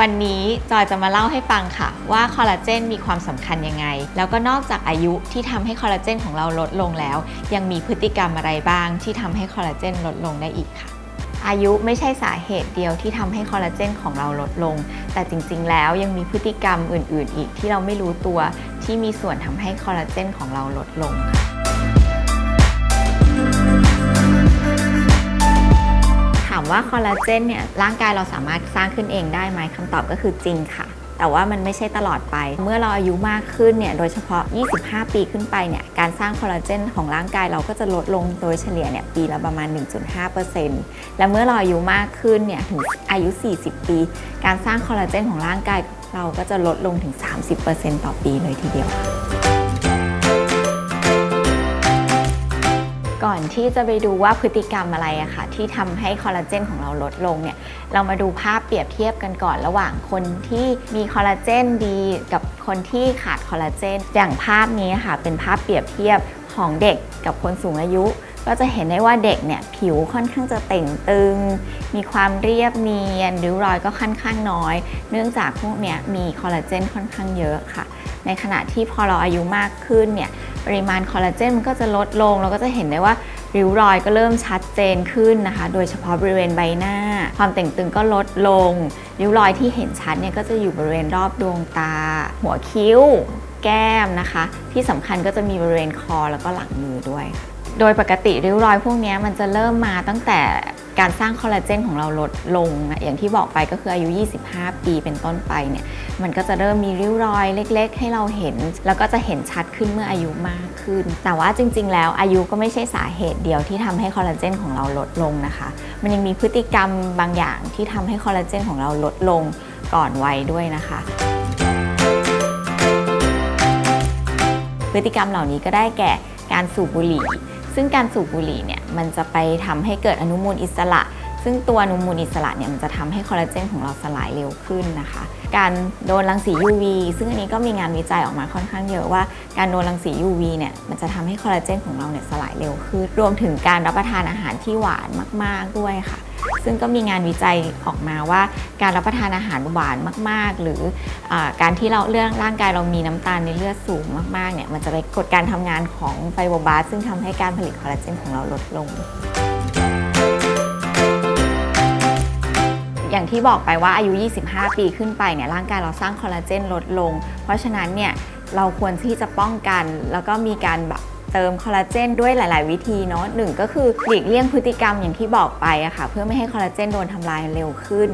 วันนี้จอยจะมาเล่าให้ฟังค่ะ ว่าคอลลาเจนมีความสำคัญยังไง แล้วก็นอกจากอายุที่ทำให้คอลลาเจนของเราลดลงแล้ว ยังมีพฤติกรรมอะไรบ้าง ที่ทำให้คอลลาเจนลดลงได้อีกค่ะ อายุไม่ใช่สาเหตุเดียวที่ทำให้คอลลาเจนของเราลดลง แต่จริงๆ แล้วยังมีพฤติกรรมอื่น ๆ อีกที่เราไม่รู้ตัวที่มีส่วนทำให้คอลลาเจนของเราลดลงค่ะ ว่าคอลลาเจนเนี่ยร่างกายเราสามารถสร้างขึ้นเองได้ไหมคำตอบก็คือจริงค่ะ แต่ว่ามันไม่ใช่ตลอดไป เมื่อเราอายุมากขึ้นเนี่ยโดยเฉพาะ 25 ปีขึ้นไปเนี่ยการสร้างคอลลาเจนของร่างกายเราก็จะลดลงโดยเฉลี่ยเนี่ยปีละประมาณ 1.5%และเมื่อเราอายุมากขึ้นเนี่ยถึงอายุ 40 ปี การสร้างคอลลาเจนของร่างกายเราก็จะลดลงถึง 30%ต่อปีเลยทีเดียว ที่จะไปดูว่าพฤติกรรมอะไรอะค่ะที่ทำให้คอลลาเจนของเราลดลงเนี่ยเรามาดูภาพเปรียบเทียบกันก่อนระหว่างคนที่มีคอลลาเจนดีกับคนที่ขาดคอลลาเจนอย่างภาพนี้ค่ะเป็นภาพเปรียบเทียบของเด็กกับคนสูงอายุ ก็จะเห็นได้ว่าเด็กเนี่ยผิวค่อนข้างจะเต่งตึง มีความเรียบเนียนริ้วรอยก็ค่อนข้างน้อย เนื่องจากพวกเนี้ยมีคอลลาเจนค่อนข้างเยอะค่ะ ในขณะที่พอเราอายุมากขึ้นเนี่ยปริมาณคอลลาเจนมันก็จะลดลงเราก็จะเห็นได้ว่า ริ้วรอยก็เริ่มชัดเจนขึ้นนะคะ โดยเฉพาะบริเวณใบหน้า ความเต่งตึงก็ลดลง ริ้วรอยที่เห็นชัดเนี่ยก็จะอยู่บริเวณรอบดวงตา หัวคิ้ว แก้มนะคะ ที่สำคัญก็จะมีบริเวณคอแล้วก็หลังมือด้วย โดยปกติริ้วรอยพวกนี้มันจะเริ่มมาตั้งแต่การสร้างคอลลาเจนของเราลดลงนะอย่างที่บอกไปก็คืออายุ 25 ปีเป็นต้นไปเนี่ยมันก็จะเริ่มมีริ้วรอยเล็ก ๆ ให้เราเห็น แล้วก็จะเห็นชัดขึ้นเมื่ออายุมากขึ้น แต่ว่าจริง ๆ แล้วอายุก็ไม่ใช่สาเหตุเดียวที่ทำให้คอลลาเจนของเราลดลงนะคะ มันยังมีพฤติกรรมบางอย่างที่ทำให้คอลลาเจนของเราลดลงก่อนวัยด้วยนะคะพฤติกรรมเหล่านี้ก็ได้แก่การสูบบุหรี่ ซึ่งการสูบบุหรี่เนี่ยมันจะไปทำให้เกิดอนุมูลอิสระ ซึ่งตัวอนุมูลอิสระเนี่ยมันจะทำให้คอลลาเจนของเราสลายเร็วขึ้นนะคะ การโดนรังสี UV ซึ่งอันนี้ก็มีงานวิจัยออกมาค่อนข้างเยอะว่า การโดนรังสี UV เนี่ยมันจะทำให้คอลลาเจนของเราเนี่ยสลายเร็วขึ้น รวมถึงการรับประทานอาหารที่หวานมาก ๆด้วยค่ะ ซึ่งก็มีงานวิจัยออกมาว่าการรับประทานอาหารหวานมาก ๆ หรืออการที่เราเรื่องร่างกายเรามีน้ำตาลในเลือดสูงมากๆเนี่ยมันจะไปกดการทำงานของไฟโบบาสซึ่งทำให้การผลิตคอลลาเจนของเราลดลงอย่างที่บอกไปว่าอายุ 25 ปีขึ้นไปเนี่ยร่างกายเราสร้างคอลลาเจนลดลง เพราะฉะนั้นเนี่ยเราควรที่จะป้องกันแล้วก็มีการแบบ เติมคอลลาเจนด้วยหลาย ๆ วิธีเนาะหนึ่งก็คือหลีกเลี่ยงพฤติกรรมอย่างที่บอกไปอะค่ะ เพื่อไม่ให้คอลลาเจนโดนทำลายเร็วขึ้น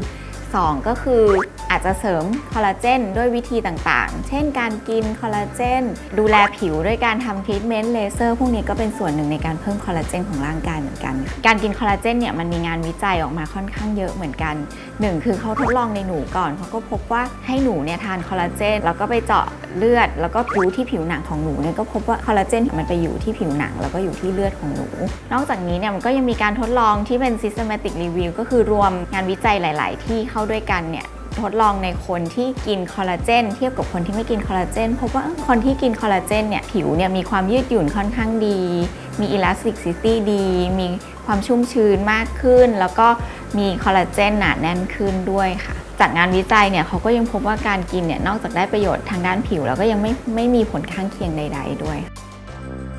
2 ก็คืออาจจะเสริมคอลลาเจนด้วยวิธีต่างๆ เช่นการกินคอลลาเจน ดูแลผิวด้วยการทำทรีทเมนต์เลเซอร์พวกนี้ก็เป็นส่วนหนึ่งในการเพิ่มคอลลาเจนของร่างกายเหมือนกัน การกินคอลลาเจนเนี่ยมันมีงานวิจัยออกมาค่อนข้างเยอะเหมือนกันหนึ่งคือเขาทดลองในหนูก่อนเขาก็พบว่าให้หนูเนี่ยทานคอลลาเจนแล้วก็ไปเจาะเลือด แล้วก็ดูที่ผิวหนังของหนูเนี่ยก็พบว่าคอลลาเจนมันไปอยู่ที่ผิวหนัง แล้วก็อยู่ที่เลือดของหนู นอกจากนี้เนี่ยมันก็ยังมีการทดลองที่เป็น systematic review ก็คือรวมงานวิจัยหลาย ๆ ที่เข้าด้วยกันเนี่ยทดลองในคนที่กินคอลลาเจนเทียบกับคนที่ไม่กินคอลลาเจนพบว่าคนที่กินคอลลาเจนเนี่ยผิวเนี่ยมีความยืดหยุ่นค่อนข้างดี มีอิลาสติกซิตี้ดี มีความชุ่มชื้นมากขึ้น แล้วก็มีคอลลาเจนหนาแน่นขึ้นด้วยค่ะ จากงานวิจัยเนี่ยเขาก็ยังพบว่าการกินเนี่ยนอกจากได้ประโยชน์ทางด้านผิว แล้วก็ยังไม่ไม่มีผลข้างเคียงใด ๆ ด้วย